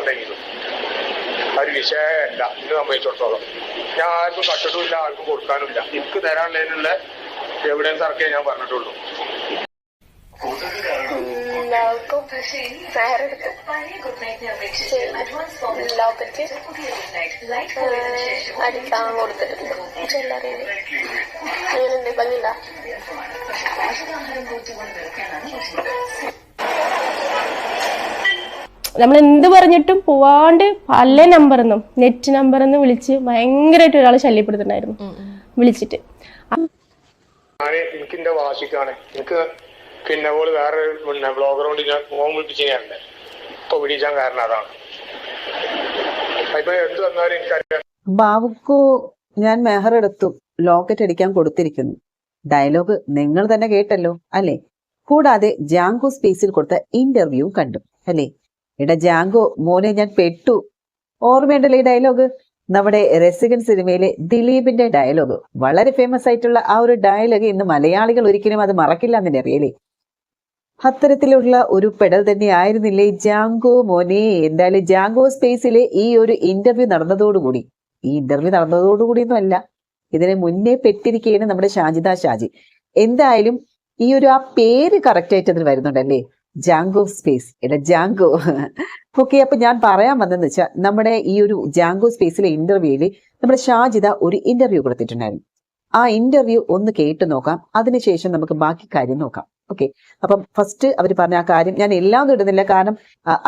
ഉണ്ടെങ്കിലും. ഒരു വിഷയമല്ല ഇത് സംബന്ധിച്ചിടത്തോളം. ഞാൻ ആർക്കും കട്ടിട്ടുമില്ല ആർക്കും കൊടുക്കാനുമില്ല. എനിക്ക് തരാനുള്ളതിനുള്ള എവിഡൻസ് ഇറക്കിയേ ഞാൻ പറഞ്ഞിട്ടുള്ളൂ. എല്ലാവർക്കും അടിക്കാൻ കൊടുത്തിട്ടുണ്ട്. ചെല്ലറിയത് നമ്മൾ എന്ത് പറഞ്ഞിട്ടും പോവാണ്ട് പല നമ്പറെന്നും നെറ്റ് നമ്പർ എന്ന് വിളിച്ച് ഭയങ്കരമായിട്ട് ഒരാൾ ശല്യപ്പെടുത്തുന്നുണ്ടായിരുന്നു വിളിച്ചിട്ട്. ഞാൻ എനിക്ക് എന്റെ വാശിക്കാണ്. എനിക്ക് പിന്നെ ഓൾ വേറെ പിന്നെ ബ്ലോഗർ കൊണ്ട് ഞാൻ മോൻ വിളിപ്പിച്ച് ഞാനുണ്ട് ഇപ്പൊ വിളിച്ചാൻ കാരണം അതാണ്. ഇപ്പൊ എന്ത് വന്നാലും എനിക്കറിയാം ബാബുക്കു ഞാൻ മെഹർ എടുത്തു. ലോക്കറ്റ് അടിക്കാൻ കൊടുത്തിരിക്കുന്നു. ഡയലോഗ് നിങ്ങൾ തന്നെ കേട്ടല്ലോ അല്ലേ? കൂടാതെ ജാങ്കോ സ്പേസിൽ കൊടുത്ത ഇന്റർവ്യൂ കണ്ടു അല്ലേ? എടാ ജാങ്കോ മോനെ ഞാൻ പെട്ടു. ഓർമ്മയുണ്ടല്ലോ ഈ ഡയലോഗ് നമ്മുടെ രസികൻ സിനിമയിലെ ദിലീപിന്റെ ഡയലോഗ് വളരെ ഫേമസ് ആയിട്ടുള്ള ആ ഒരു ഡയലോഗ് ഇന്ന് മലയാളികൾ ഒരിക്കലും അത് മറക്കില്ല എന്ന് അറിയലേ. അത്തരത്തിലുള്ള ഒരു പെടൽ തന്നെ ആയിരുന്നില്ലേ ജാങ്കോ മോനെ? എന്തായാലും ജാങ്കോ സ്പേസിലെ ഈ ഒരു ഇന്റർവ്യൂ നടന്നതോടുകൂടി ഈ ഇന്റർവ്യൂ നടന്നതോടുകൂടി അല്ല. ഇതിനെ മുന്നേ പെട്ടിരിക്കുകയാണ് നമ്മുടെ ഷാജിദ ഷാജി. എന്തായാലും ഈ ഒരു ആ പേര് കറക്റ്റ് ആയിട്ട് അതിന് വരുന്നുണ്ടല്ലേ? ജാങ്കോ സ്പേസ് എടാ ജാങ്കോ ഓക്കെ അപ്പൊ ഞാൻ പറയാൻ വന്നതെന്ന് വെച്ചാൽ നമ്മുടെ ഈ ഒരു ജാങ്കോ സ്പേസിലെ ഇന്റർവ്യൂവിൽ നമ്മുടെ ഷാജിദ ഒരു ഇന്റർവ്യൂ കൊടുത്തിട്ടുണ്ടായിരുന്നു. ആ ഇന്റർവ്യൂ ഒന്ന് കേട്ട് നോക്കാം. അതിനുശേഷം നമുക്ക് ബാക്കി കാര്യം നോക്കാം. ഓക്കെ അപ്പം ഫസ്റ്റ് അവർ പറഞ്ഞ ആ കാര്യം ഞാൻ എല്ലാം ഇടുന്നില്ല. കാരണം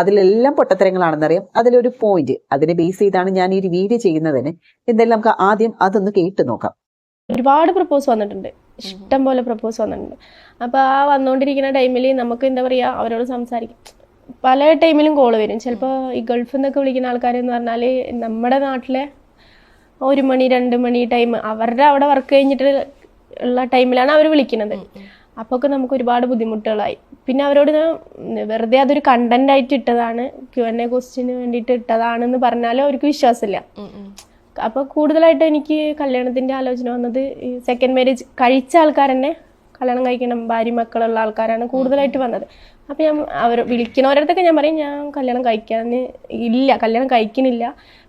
അതിലെല്ലാം പൊട്ടത്തരങ്ങളാണെന്നറിയാം. അതിലൊരു പോയിന്റ് അതിനെ ബേസ് ചെയ്താണ് ഞാൻ ഈ ഒരു വീഡിയോ ചെയ്യുന്നതിന്. എന്തായാലും നമുക്ക് ആദ്യം അതൊന്ന് കേട്ട് നോക്കാം. ഒരുപാട് പ്രപ്പോസ് വന്നിട്ടുണ്ട്. ഇഷ്ടം പോലെ പ്രപ്പോസ് വന്നിട്ടുണ്ട്. അപ്പോൾ ആ വന്നുകൊണ്ടിരിക്കുന്ന ടൈമിൽ നമുക്ക് എന്താ പറയുക അവരോട് സംസാരിക്കും. പല ടൈമിലും കോൾ വരും. ചിലപ്പോൾ ഈ ഗൾഫിൽ നിന്നൊക്കെ വിളിക്കുന്ന ആൾക്കാരെന്ന് പറഞ്ഞാൽ നമ്മുടെ നാട്ടിലെ ഒരു മണി രണ്ട് മണി ടൈം അവരുടെ അവിടെ വർക്ക് കഴിഞ്ഞിട്ട് ഉള്ള ടൈമിലാണ് അവർ വിളിക്കുന്നത്. അപ്പോൾ ഒക്കെ നമുക്ക് ഒരുപാട് ബുദ്ധിമുട്ടുകളായി. പിന്നെ അവരോട് വെറുതെ അതൊരു കണ്ടന്റ് ആയിട്ട് ഇട്ടതാണ് ക്യു എൻ എ ക്വസ്റ്റിന് വേണ്ടിയിട്ട് ഇട്ടതാണെന്ന് പറഞ്ഞാലും അവർക്ക് വിശ്വാസമില്ല. അപ്പൊ കൂടുതലായിട്ട് എനിക്ക് കല്യാണത്തിന്റെ ആലോചന വന്നത് ഈ സെക്കൻഡ് മാരേജ് കഴിച്ച ആൾക്കാർ തന്നെ കല്യാണം കഴിക്കണം ഭാര്യ മക്കളുള്ള ആൾക്കാരാണ് കൂടുതലായിട്ട് വന്നത്. അപ്പോൾ ഞാൻ അവർ വിളിക്കുന്നവരടുത്തൊക്കെ ഞാൻ പറയും ഞാൻ കല്യാണം കഴിക്കാൻ ഇല്ല കല്യാണം കഴിക്കുന്നില്ല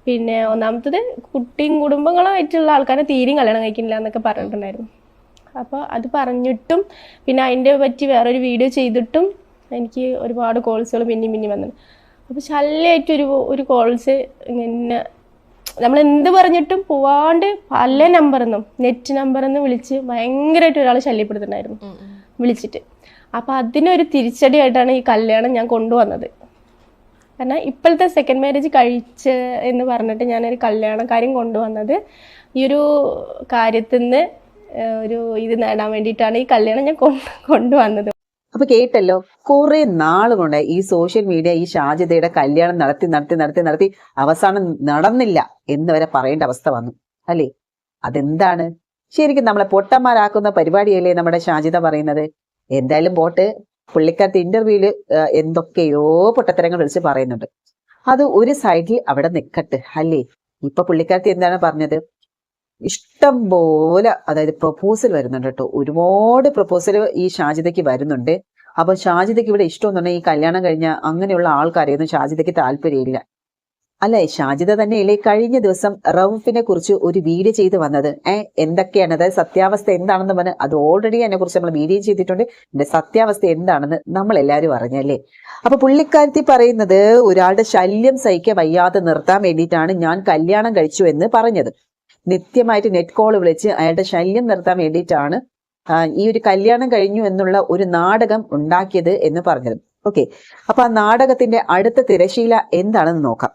പിന്നെ ഒന്നാമത്തത് കുട്ടിയും കുടുംബങ്ങളുമായിട്ടുള്ള ആൾക്കാരെ തീരെയും കല്യാണം കഴിക്കുന്നില്ല എന്നൊക്കെ പറഞ്ഞിട്ടുണ്ടായിരുന്നു. അപ്പോൾ അത് പറഞ്ഞിട്ടും പിന്നെ അതിന്റെ പറ്റി വേറൊരു വീഡിയോ ചെയ്തിട്ടും എനിക്ക് ഒരുപാട് കോൾസുകൾ പിന്നെയും പിന്നെയും വന്നിട്ടുണ്ട്. അപ്പോൾ ശല്യമായിട്ടൊരു ഒരു കോൾസ് ഇങ്ങനെ നമ്മൾ എന്ത് പറഞ്ഞിട്ടും പോവാണ്ട് പല നമ്പറെന്നും നെറ്റ് നമ്പറെന്ന് വിളിച്ച് ഭയങ്കരമായിട്ട് ഒരാൾ ശല്യപ്പെടുത്തുന്നുണ്ടായിരുന്നു വിളിച്ചിട്ട്. അപ്പോൾ അതിനൊരു തിരിച്ചടിയായിട്ടാണ് ഈ കല്യാണം ഞാൻ കൊണ്ടുവന്നത്. കാരണം ഇപ്പോഴത്തെ സെക്കൻഡ് മാരേജ് കഴിച്ച് എന്ന് പറഞ്ഞിട്ട് ഞാനൊരു കല്യാണ കാര്യം കൊണ്ടുവന്നത് ഈ ഒരു കാര്യത്തിൽ നിന്ന് ഒരു ഇത് നേടാൻ വേണ്ടിയിട്ടാണ് ഈ കല്യാണം ഞാൻ കൊണ്ട് കൊണ്ടുവന്നത്. അപ്പൊ കേട്ടല്ലോ കുറെ നാളുകൊണ്ട് ഈ സോഷ്യൽ മീഡിയ ഈ ഷാജിതയുടെ കല്യാണം നടത്തി നടത്തി നടത്തി നടത്തി അവസാനം നടന്നില്ല എന്ന് വരെ പറയേണ്ട അവസ്ഥ വന്നു അല്ലേ? അതെന്താണ്? ശരിക്കും നമ്മളെ പൊട്ടന്മാരാക്കുന്ന പരിപാടിയല്ലേ നമ്മുടെ ഷാജിത പറയുന്നത്? എന്തായാലും പോട്ട് പുള്ളിക്കാരത്തെ ഇന്റർവ്യൂൽ എന്തൊക്കെയോ പൊട്ടത്തരങ്ങൾ വിളിച്ച് പറയുന്നുണ്ട്. അത് ഒരു സൈഡിൽ അവിടെ നിൽക്കട്ടെ അല്ലേ? ഇപ്പൊ പുള്ളിക്കാരത്തി എന്താണ് പറഞ്ഞത്? ഇഷ്ടം പോലെ അതായത് പ്രൊപ്പോസൽ വരുന്നുണ്ട് കേട്ടോ. ഒരുപാട് പ്രൊപ്പോസൽ ഈ ഷാജിദയ്ക്ക് വരുന്നുണ്ട്. അപ്പൊ ഷാജിദയ്ക്ക് ഇവിടെ ഇഷ്ടം എന്ന് പറഞ്ഞാൽ ഈ കല്യാണം കഴിഞ്ഞ അങ്ങനെയുള്ള ആൾക്കാരെയൊന്നും ഷാജിദയ്ക്ക് താല്പര്യമില്ല. അല്ലെ? തന്നെ തന്നെയല്ലേ കഴിഞ്ഞ ദിവസം റൌഫിനെ കുറിച്ച് ഒരു വീഡിയോ ചെയ്ത് വന്നത്. ഏ എന്തൊക്കെയാണ്? അതായത് സത്യാവസ്ഥ എന്താണെന്ന് പറഞ്ഞ് അത് ഓൾറെഡി അതിനെ കുറിച്ച് നമ്മൾ വീഡിയോ ചെയ്തിട്ടുണ്ട്. എന്റെ സത്യാവസ്ഥ എന്താണെന്ന് നമ്മൾ എല്ലാവരും അറിഞ്ഞല്ലേ അപ്പൊ പുള്ളിക്കാരത്തി പറയുന്നത് ഒരാളുടെ ശല്യം സഹിക്കാൻ വയ്യാതെ നിർത്താൻ വേണ്ടിയിട്ടാണ് ഞാൻ കല്യാണം കഴിച്ചു എന്ന് പറഞ്ഞത്. നിത്യമായിട്ട് നെറ്റ് കോൾ വിളിച്ച് അയാളുടെ ശല്യം നിർത്താൻ വേണ്ടിയിട്ടാണ് ഈ ഒരു കല്യാണം കഴിഞ്ഞു എന്നുള്ള ഒരു നാടകം ഉണ്ടാക്കിയത് എന്ന് പറഞ്ഞത്. ഓക്കെ അപ്പൊ ആ നാടകത്തിന്റെ അടുത്ത തിരശീല എന്താണെന്ന് നോക്കാം.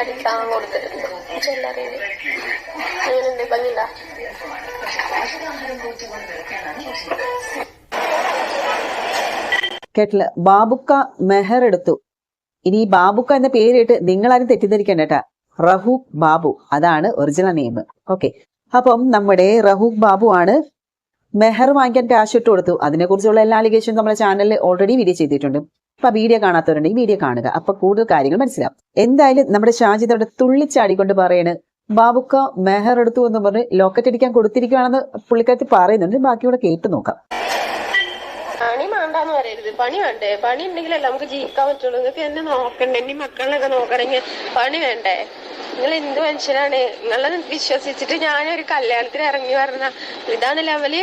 അടിക്കാൻ കൊടുത്തിട്ടുണ്ട്. ചെല്ലറിയത് അങ്ങനെയുണ്ട് ഭംഗിണ്ട കേട്ടില്ല. ബാബുക്ക മെഹർ എടുത്തു. ഇനി ഈ ബാബുക്ക എന്ന പേരിട്ട് നിങ്ങളാരും തെറ്റിദ്ധരിക്കണ്ട കേട്ടാ. റഹൂഖ് ബാബു. അതാണ് ഒറിജിനൽ നെയിം ഓക്കെ അപ്പം നമ്മുടെ റഹൂഖ് ബാബു ആണ് മെഹർ വാങ്ങിക്കാൻ ക്യാഷ് ഇട്ട് കൊടുത്തു. അതിനെക്കുറിച്ചുള്ള എല്ലാ അലിഗേഷനും നമ്മുടെ ചാനലിൽ ഓൾറെഡി വീഡിയോ ചെയ്തിട്ടുണ്ട്. അപ്പൊ വീഡിയോ കാണാത്തവരുണ്ടെങ്കിൽ വീഡിയോ കാണുക. അപ്പൊ കൂടുതൽ കാര്യങ്ങൾ മനസ്സിലാവും. എന്തായാലും നമ്മുടെ ഷാജിദ് അവിടെ തുള്ളിച്ചാടിക്കൊണ്ട് പറയണ് ബാബുക്ക മെഹർ എടുത്തു എന്ന് പറഞ്ഞ് ലോക്കറ്റ് അടിക്കാൻ കൊടുത്തിരിക്കുകയാണെന്ന് പുള്ളിക്കാരത്തി പറയുന്നുണ്ട്. ബാക്കി കൂടെ കേട്ട് നോക്കാം. വേണ്ടാന്ന് പറയരുത്. പണി വേണ്ടേ? പണി ഉണ്ടെങ്കിലല്ല നമുക്ക് ജീവിക്കാൻ പറ്റുള്ളൂ. നിങ്ങൾക്ക് എന്നെ നോക്കണ്ടേ? എന്റെ മക്കളിനൊക്കെ നോക്കണമെങ്കിൽ പണി വേണ്ടേ? നിങ്ങൾ എന്ത് മനുഷ്യനാണ് നിങ്ങളെ വിശ്വസിച്ചിട്ട് ഞാനൊരു കല്യാണത്തിന് ഇറങ്ങി പറഞ്ഞ ഇതാണ് ലെവൽ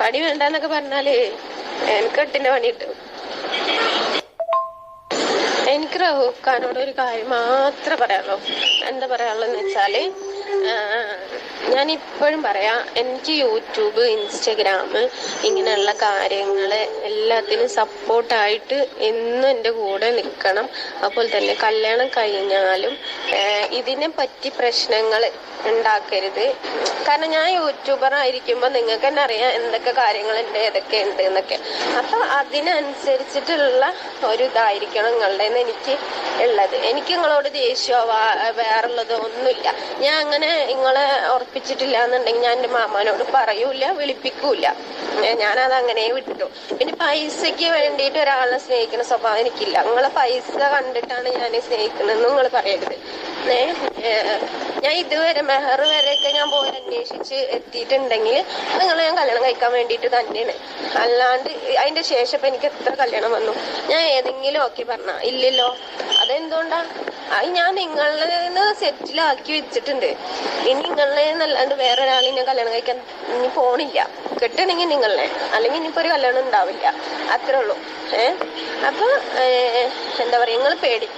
പണി വേണ്ടെന്നൊക്കെ പറഞ്ഞാൽ എനിക്ക് എട്ടിന്റെ പണി കിട്ടും. എനിക്ക് റഹൂഖാനോട് ഒരു കാര്യം മാത്രമേ പറയാനുള്ളൂ. എന്താ പറയാനുള്ളതെന്ന് വെച്ചാൽ ഞാൻ ഇപ്പോഴും പറയാം എനിക്ക് യൂട്യൂബ് ഇൻസ്റ്റഗ്രാം ഇങ്ങനെയുള്ള കാര്യങ്ങൾ എല്ലാത്തിനും സപ്പോർട്ടായിട്ട് എന്നും എന്റെ കൂടെ നിൽക്കണം. അപ്പോൾ തന്നെ കല്യാണം കഴിഞ്ഞാലും ഇതിനെ പറ്റി പ്രശ്നങ്ങൾ ഉണ്ടാക്കരുത്. കാരണം ഞാൻ യൂട്യൂബർ ആയിരിക്കുമ്പോൾ നിങ്ങൾക്ക് തന്നെ അറിയാം എന്തൊക്കെ കാര്യങ്ങളുണ്ട് ഏതൊക്കെ ഉണ്ട് എന്നൊക്കെ. അപ്പൊ അതിനനുസരിച്ചിട്ടുള്ള ഒരു ഇതായിരിക്കണം നിങ്ങളുടെ എനിക്ക് ഉള്ളത്. എനിക്ക് നിങ്ങളോട് ദേഷ്യമോ വേറുള്ളതോ ഒന്നുമില്ല. ഞാൻ അങ്ങനെ നിങ്ങളെ ഉറപ്പിച്ചിട്ടില്ല എന്നുണ്ടെങ്കിൽ ഞാൻ എന്റെ മാമാനോട് പറയൂല വിളിപ്പിക്കൂല. ഞാനത് അങ്ങനെ വിട്ടു പിന്നെ പൈസക്ക് വേണ്ടിയിട്ട് ഒരാളെ സ്നേഹിക്കുന്ന സ്വഭാവം എനിക്കില്ല. നിങ്ങളെ പൈസ കണ്ടിട്ടാണ് ഞാൻ സ്നേഹിക്കുന്നതെന്ന് നിങ്ങൾ പറയരുത്. ഞാൻ ഇതുവരെ മെഹർ വരെയൊക്കെ ഞാൻ പോയി അന്വേഷിച്ച് എത്തിയിട്ടുണ്ടെങ്കിൽ നിങ്ങളെ ഞാൻ കല്യാണം കഴിക്കാൻ വേണ്ടിയിട്ട് തന്നെയാണ്. അല്ലാണ്ട് അതിന്റെ ശേഷം എനിക്ക് എത്ര കല്യാണം വന്നു? ഞാൻ ഏതെങ്കിലും ഓക്കെ പറഞ്ഞ ഇല്ലല്ലോ. അതെന്തുകൊണ്ടാ അത് ഞാൻ നിങ്ങളിൽ നിന്ന് സെറ്റിലാക്കി വെച്ചിട്ടുണ്ട്. ഇനി നിങ്ങളെ എന്നല്ലാണ്ട് വേറെ ഒരാളിനെ കല്യാണം കഴിക്കാൻ ഇനി പോണില്ല. കെട്ടണെങ്കിൽ നിങ്ങളെ. അല്ലെങ്കിൽ ഇനിയിപ്പോ ഒരു കല്യാണം ഉണ്ടാവില്ല. അത്രേ ഉള്ളൂ. ഏ? അപ്പൊ എന്താ പറയാ നിങ്ങൾ പേടി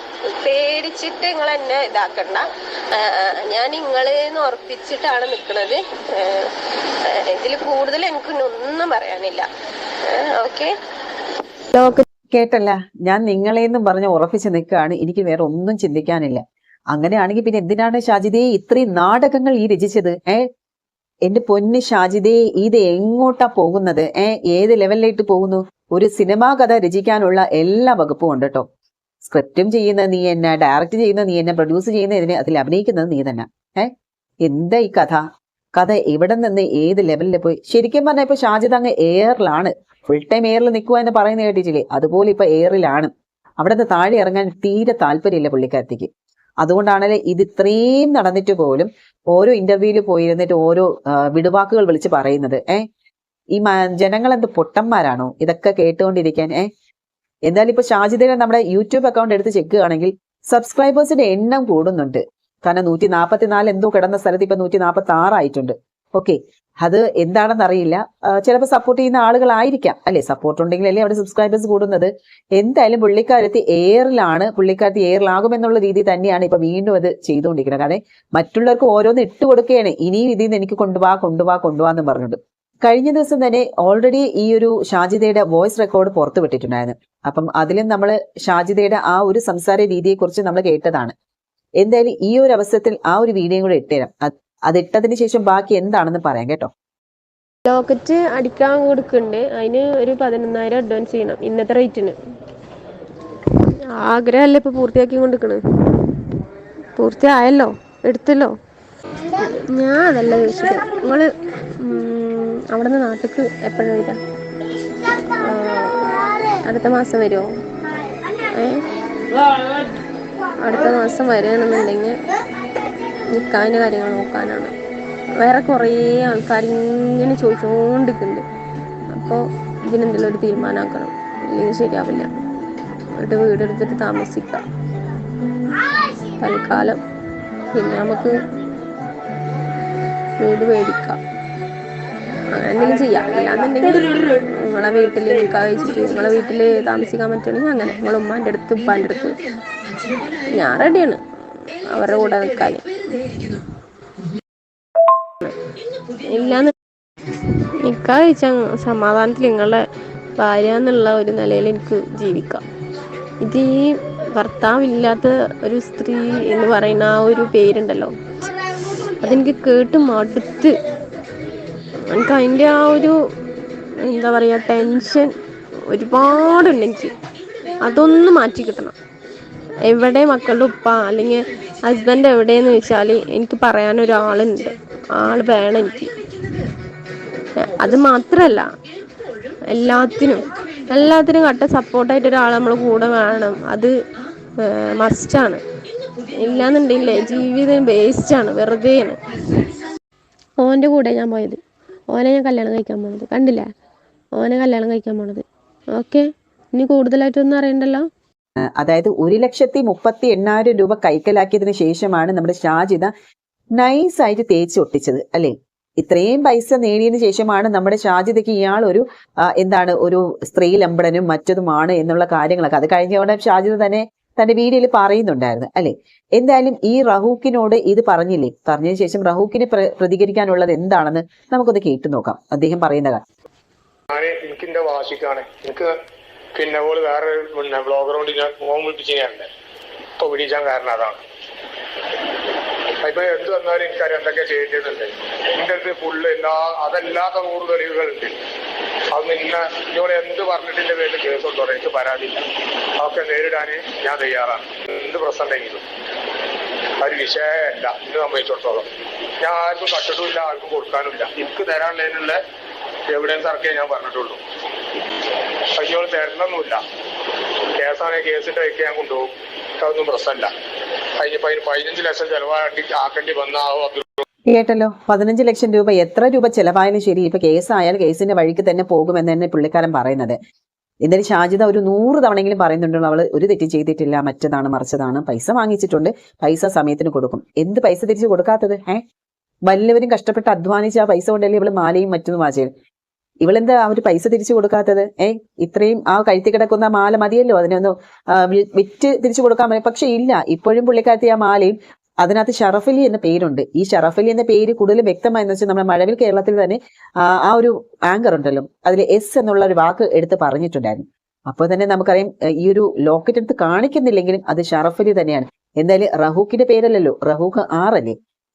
പേടിച്ചിട്ട് നിങ്ങൾ എന്നെ ഇതാക്കണ്ട. ഞാൻ നിങ്ങളെന്ന് ഉറപ്പിച്ചിട്ടാണ് നിൽക്കുന്നത്. ഇതിൽ കൂടുതൽ എനിക്ക് ഒന്നും പറയാനില്ല. ഓക്കെ? കേട്ടല്ല ഞാൻ നിങ്ങളെന്ന് പറഞ്ഞ് ഉറപ്പിച്ച് നിൽക്കുകയാണ്. എനിക്ക് വേറെ ഒന്നും ചിന്തിക്കാനില്ല. അങ്ങനെയാണെങ്കിൽ പിന്നെ എന്തിനാണ് ഷാജിദയെ ഇത്രയും നാടകങ്ങൾ ഈ രചിച്ചത്? ഏ? എന്റെ പൊന്ന് ഷാജിദയെ ഇത് എങ്ങോട്ടാ പോകുന്നത്? ഏ? ഏത് ലെവലിലേക്ക് പോകുന്നു? ഒരു സിനിമാ കഥ രചിക്കാനുള്ള എല്ലാ വകുപ്പും ഉണ്ട് കേട്ടോ. സ്ക്രിപ്റ്റും ചെയ്യുന്ന നീ എന്നെ ഡയറക്റ്റ് ചെയ്യുന്ന നീ എന്നെ പ്രൊഡ്യൂസ് ചെയ്യുന്ന ഇതിനെ അതിൽ അഭിനയിക്കുന്നത് നീ തന്നെ. ഏ? എന്താ ഈ കഥ? കഥ എവിടെ നിന്ന് ഏത് ലെവലിൽ പോയി? ശരിക്കും പറഞ്ഞാൽ ഇപ്പൊ ഷാജിദ് അങ്ങ് എയറിലാണ്. ഫുൾ ടൈം എയറിൽ നിൽക്കുക എന്ന് പറയുന്ന കേട്ടിട്ടില്ലേ? അതുപോലെ ഇപ്പൊ എയറിലാണ്. അവിടെ നിന്ന് താഴെ ഇറങ്ങാൻ തീരെ താല്പര്യമില്ല പുള്ളിക്കാരത്തിക്ക് അതുകൊണ്ടാണല്ലേ ഇത് ഇത്രയും നടന്നിട്ട് പോലും ഓരോ ഇന്റർവ്യൂവിൽ പോയിരുന്നിട്ട് ഓരോ വിടുവാക്കുകൾ വിളിച്ച് പറയുന്നത്. ഏ? ഈ ജനങ്ങൾ എന്ത് പൊട്ടന്മാരാണോ? ഇതൊക്കെ കേട്ടുകൊണ്ടിരിക്കാൻ ഏ? എന്തായാലും ഇപ്പൊ ഷാജിദയുടെ നമ്മുടെ യൂട്യൂബ് അക്കൗണ്ട് എടുത്ത് ചെക്ക് ആണെങ്കിൽ സബ്സ്ക്രൈബേഴ്സിന്റെ എണ്ണം കൂടുന്നുണ്ട്. കാരണം നൂറ്റി നാൽപ്പത്തിനാല് എന്തോ കിടന്ന സ്ഥലത്ത് ഇപ്പൊ നൂറ്റി നാൽപ്പത്തി ആറായിട്ടുണ്ട് ഓക്കെ അത് എന്താണെന്ന് അറിയില്ല ചിലപ്പോൾ സപ്പോർട്ട് ചെയ്യുന്ന ആളുകളായിരിക്കാം. അല്ലെ? സപ്പോർട്ട് ഉണ്ടെങ്കിൽ ഉണ്ടെങ്കിലല്ലേ അവിടെ സബ്സ്ക്രൈബേഴ്സ് കൂടുന്നത്. എന്തായാലും പുള്ളിക്കാരത്തി എയറിലാണ് പുള്ളിക്കാരത്തി എയറിലാകുമെന്നുള്ള രീതി തന്നെയാണ് ഇപ്പൊ വീണ്ടും അത് ചെയ്തുകൊണ്ടിരിക്കുന്നത്. കാരണം മറ്റുള്ളവർക്ക് ഓരോന്ന് ഇട്ട് കൊടുക്കുകയാണ്. ഇനിയും ഇതിൽ നിന്ന് എനിക്ക് കൊണ്ടുപോവാ കൊണ്ടുപോവാ കൊണ്ടുപോവാന്ന് പറഞ്ഞിട്ട് കഴിഞ്ഞ ദിവസം തന്നെ ഓൾറെഡി ഈ ഒരു ഷാജിദയുടെ വോയിസ് റെക്കോർഡ് പുറത്തുവിട്ടിട്ടുണ്ടായിരുന്നു. അപ്പം അതിലും നമ്മൾ ഷാജിദയുടെ ആ ഒരു സംസാര രീതിയെക്കുറിച്ച് നമ്മൾ കേട്ടതാണ്. എന്തായാലും ഈ ഒരു അവസരത്തിൽ ആ ഒരു വീഡിയോ കൂടെ ഇട്ടുതരാം അത് ഇട്ടതിന് ശേഷം ബാക്കി എന്താണെന്ന് പറയാം കേട്ടോ. ലോക്കറ്റ് അടിക്കാൻ കൊടുക്കുന്നുണ്ട് അതിന് ഒരു പതിനൊന്നായിരം അഡ്വാൻസ് ചെയ്യണം. ഇന്നത്തെ റേറ്റിന് ആഗ്രഹമല്ലേ ഇപ്പൊ പൂർത്തിയാക്കി കൊണ്ടിരിക്കണ് പൂർത്തിയായല്ലോ? എടുത്തല്ലോ? ഞാൻ അതല്ല ചോദിച്ചത് നിങ്ങൾ അവിടെ നിന്ന് നാട്ടിക്ക് എപ്പോഴും അടുത്ത മാസം വരുമോ ഏ? അടുത്ത മാസം വരികയാണെന്നുണ്ടെങ്കിൽ നിൽക്കാന്റെ കാര്യങ്ങൾ നോക്കാനാണ്. വേറെ കുറേ ആൾക്കാർ ഇങ്ങനെ ചോദിച്ചുകൊണ്ടിരിക്കുന്നുണ്ട് അപ്പോൾ ഇതിനെന്തെങ്കിലും ഒരു തീരുമാനമാക്കണം. ഇല്ലെങ്കിൽ ശരിയാവില്ല. എന്നിട്ട് വീടെടുത്തിട്ട് താമസിക്കാം. തൽക്കാലം പിന്നെ നമുക്ക് വീട് മേടിക്കാം. അങ്ങനെ എന്തെങ്കിലും ചെയ്യാം. അല്ലാന്നുണ്ടെങ്കിൽ നിങ്ങളെ വീട്ടിൽ നിൽക്കാൻ വെച്ചിട്ട് നിങ്ങളെ വീട്ടിൽ താമസിക്കാൻ പറ്റുകയാണെങ്കിൽ അങ്ങനെ. നിങ്ങളെ ഉമ്മാന്റെ അടുത്ത് ഉപ്പാന്റെ അടുത്ത്. ഞാൻ റെഡിയാണ്. അവരുടെ കൂടെ നിൽക്കാൻ ഇല്ലാന്ന് നിൽക്കാ വെച്ചാൽ സമാധാനത്തിൽ നിങ്ങളുടെ ഭാര്യ എന്നുള്ള ഒരു നിലയിൽ എനിക്ക് ജീവിക്കാം. ഇത് ഈ ഭർത്താവില്ലാത്ത ഒരു സ്ത്രീ എന്ന് പറയുന്ന ആ ഒരു പേരുണ്ടല്ലോ. അതെനിക്ക് കേട്ട് മടുത്ത്. എനിക്ക് അതിന്റെ ആ ഒരു എന്താ പറയുക ടെൻഷൻ ഒരുപാടുണ്ട് എനിക്ക്. അതൊന്ന് മാറ്റി കിട്ടണം. എവിടെ മക്കളുടെ ഉപ്പ അല്ലെങ്കിൽ ഹസ്ബൻഡ് എവിടെയെന്ന് വെച്ചാൽ എനിക്ക് പറയാൻ ഒരാളുണ്ട്. ആൾ വേണം എനിക്ക്. അത് മാത്രല്ല എല്ലാത്തിനും എല്ലാത്തിനും കട്ട സപ്പോർട്ടായിട്ട് ഒരാൾ നമ്മളെ കൂടെ വേണം. അത് മസ്റ്റാണ് ഇല്ലാന്നുണ്ടെങ്കിലേ ജീവിതം വേസ്റ്റാണ് വെറുതെയാണ് ഓന്റെ കൂടെ ഞാൻ പോയത്. ഓനെ ഞാൻ കല്യാണം കഴിക്കാൻ പോണത്. കണ്ടില്ലേ? ഓനെ കല്യാണം കഴിക്കാൻ പോണത്. ഓക്കെ ഇനി കൂടുതലായിട്ടൊന്നും അറിയണ്ടല്ലോ? അതായത് ഒരു ലക്ഷത്തി മുപ്പത്തി എണ്ണായിരം രൂപ കൈക്കലാക്കിയതിന് ശേഷമാണ് നമ്മുടെ ഷാജിത നൈസായിട്ട് തേച്ച് ഒട്ടിച്ചത് അല്ലെ? ഇത്രയും പൈസ നേടിയതിനു ശേഷമാണ് നമ്മുടെ ഷാജിദയ്ക്ക് ഇയാൾ ഒരു എന്താണ് ഒരു സ്ത്രീ ലംബടനും മറ്റതുമാണ് എന്നുള്ള കാര്യങ്ങളൊക്കെ. അത് കഴിഞ്ഞ ഉടനെ തന്നെ തന്റെ വീഡിയോയിൽ പറയുന്നുണ്ടായിരുന്നു അല്ലെ? എന്തായാലും ഈ റഹൂക്കിനോട് ഇത് പറഞ്ഞില്ലേ? പറഞ്ഞതിന് ശേഷം റഹൂക്കിന് പ്ര- പ്രതികരിക്കാനുള്ളത് എന്താണെന്ന് നമുക്കൊന്ന് കേട്ടു നോക്കാം. അദ്ദേഹം പറയുന്ന കാര്യം എനിക്ക് വാശിക്കാണ്. എനിക്ക് പിന്നെ പോലെ വേറെ പിന്നെ ബ്ലോഗറോട് ഞാൻ ഫോൺ വിളിപ്പിച്ച് ഞാനുണ്ട് ഇപ്പൊ വിളിച്ചാൻ കാരണം അതാണ്. ഇപ്പൊ എന്ത് വന്നാലും എനിക്കറിയാം എന്തൊക്കെ ചെയ്യേണ്ടതുണ്ട് എന്റെ അടുത്ത് ഫുള്ള് എല്ലാ അതല്ലാത്ത നൂറ് തെളിവുകളുണ്ട്. അത് നിന്നെ ഇന്നോട് എന്ത് പറഞ്ഞിട്ടിന്റെ പേരിൽ കേസ് കൊണ്ടുവരാം എനിക്ക് പരാതിയില്ല. അതൊക്കെ നേരിടാൻ ഞാൻ തയ്യാറാണ്. എന്ത് പ്രശ്നം ഉണ്ടെങ്കിലും. ഒരു വിഷയമല്ല ഇത് സംബന്ധിച്ചിടത്തോളം ഞാൻ ആർക്കും കട്ടിട്ടുമില്ല ആർക്കും കൊടുക്കാനുമില്ല എനിക്ക് തരാനുള്ളതിനുള്ള എവിഡൻസ് ഇറക്കിയേ ഞാൻ പറഞ്ഞിട്ടുള്ളൂ. അയ്യോൾ തരണമെന്നില്ല കേസാണെങ്കിൽ കേസിന്റെ വയ്ക്ക് ഞാൻ കൊണ്ടുപോകും. അതൊന്നും പ്രശ്നമല്ല. അതിനിപ്പോ അതിന് പതിനഞ്ച് ലക്ഷം ചെലവാക്കി ആക്കേണ്ടി വന്നാവോ കേട്ടല്ലോ. പതിനഞ്ച് ലക്ഷം രൂപ എത്ര രൂപ ചെലവായാലും ശരി. ഇപ്പൊ കേസായാലും കേസിന്റെ വഴിക്ക് തന്നെ പോകുമെന്ന് തന്നെ പുള്ളിക്കാരൻ പറയുന്നത്. എന്തായാലും ഷാജിദ ഒരു നൂറ് തവണയെങ്കിലും പറയുന്നുണ്ടല്ലോ. അവൾ ഒരു തെറ്റ് ചെയ്തിട്ടില്ല. മറ്റതാണ് മറിച്ചതാണ്. പൈസ വാങ്ങിച്ചിട്ടുണ്ട്. പൈസ സമയത്തിന് കൊടുക്കും. എന്ത് പൈസ തിരിച്ചു കൊടുക്കാത്തത്? ഏഹ് വലിയവരും കഷ്ടപ്പെട്ട് അധ്വാനിച്ച് ആ പൈസ കൊണ്ടല്ലേ ഇവൾ മാലയും മറ്റൊന്നും വാങ്ങിയത് ഇവളെന്താ ഒരു പൈസ തിരിച്ചു കൊടുക്കാത്തത്? ഏ ഇത്രയും ആ കഴുത്തി കിടക്കുന്ന മാല മതിയല്ലോ. അതിനൊന്ന് വിറ്റ് തിരിച്ചു കൊടുക്കാൻ മതി പക്ഷെ ഇല്ല. ഇപ്പോഴും പുള്ളിക്കാരത്തി ആ മാലയും അതിനകത്ത് ഷറഫലി എന്ന പേരുണ്ട്. ഈ ഷറഫലി എന്ന പേര് കൂടുതൽ വ്യക്തമായെന്ന് വെച്ചാൽ നമ്മുടെ മഴവിൽ കേരളത്തിൽ തന്നെ ആ ഒരു ആങ്കർ ഉണ്ടല്ലോ. അതിൽ എസ് എന്നുള്ള ഒരു വാക്ക് എടുത്ത് പറഞ്ഞിട്ടുണ്ടായിരുന്നു. അപ്പോൾ തന്നെ നമുക്കറിയാം ഈ ഒരു ലോക്കറ്റ് എടുത്ത് കാണിക്കുന്നില്ലെങ്കിലും അത് ഷറഫലി തന്നെയാണ്. എന്തായാലും റഹൂക്കിന്റെ പേരല്ലല്ലോ. റഹൂഖ് ആറല്ലേ?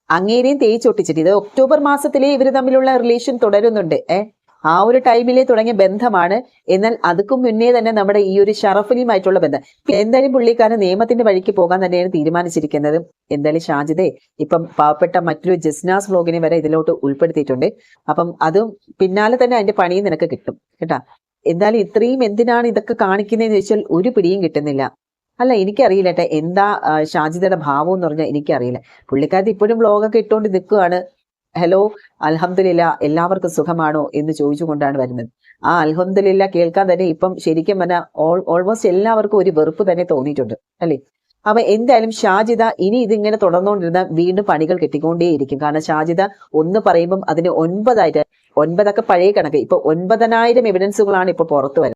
അങ്ങേരെയും തേച്ചൊട്ടിച്ചിട്ട് ഇത് ഒക്ടോബർ മാസത്തിലേ ഇവർ തമ്മിലുള്ള റിലേഷൻ തുടരുന്നുണ്ട്. ഏഹ് ആ ഒരു ടൈമിലേ തുടങ്ങിയ ബന്ധമാണ്. എന്നാൽ അതുക്കും മുന്നേ തന്നെ നമ്മുടെ ഈ ഒരു ഷറഫലിയുമായിട്ടുള്ള ബന്ധം. എന്തായാലും പുള്ളിക്കാരൻ നിയമത്തിന്റെ വഴിക്ക് പോകാൻ തന്നെയാണ് തീരുമാനിച്ചിരിക്കുന്നത്. എന്തായാലും ഷാജിദേ ഇപ്പം പാവപ്പെട്ട മറ്റൊരു ജസ്നാസ് വ്ലോഗിനെ വരെ ഇതിലോട്ട് ഉൾപ്പെടുത്തിയിട്ടുണ്ട്. അപ്പം അതും പിന്നാലെ തന്നെ അതിന്റെ പണിയും നിനക്ക് കിട്ടും കേട്ടാ? എന്തായാലും ഇത്രയും എന്തിനാണ് ഇതൊക്കെ കാണിക്കുന്നതെന്ന് ചോദിച്ചാൽ ഒരു പിടിയും കിട്ടുന്നില്ല. അല്ല എനിക്കറിയില്ല എന്താ ഷാജിദയുടെ ഭാവം എന്ന് പറഞ്ഞാൽ എനിക്കറിയില്ല. പുള്ളിക്കാരത്തി ഇപ്പോഴും വ്ലോഗൊക്കെ ഇട്ടുകൊണ്ട് നിൽക്കുകയാണ്. ഹലോ അൽഹംദുലില്ല എല്ലാവർക്കും സുഖമാണോ എന്ന് ചോദിച്ചുകൊണ്ടാണ് വരുന്നത്. ആ അൽഹംദുലില്ല കേൾക്കാൻ തന്നെ ഇപ്പം ശരിക്കും പറഞ്ഞാൽ ഓൾമോസ്റ്റ് എല്ലാവർക്കും ഒരു വെറുപ്പ് തന്നെ തോന്നിയിട്ടുണ്ട് അല്ലേ? അപ്പൊ എന്തായാലും ഷാജിദ ഇനി ഇതിങ്ങനെ തുടർന്നുകൊണ്ടിരുന്ന വീണ്ടും പണികൾ കിട്ടിക്കൊണ്ടേയിരിക്കും. കാരണം ഷാജിദ ഒന്ന് പറയുമ്പം അതിന് ഒൻപതായിട്ട് ഒൻപതൊക്കെ പഴയ കണക്ക്. ഇപ്പൊ ഒൻപതിനായിരം എവിഡൻസുകളാണ് ഇപ്പോൾ പുറത്തു വരുന്നത്.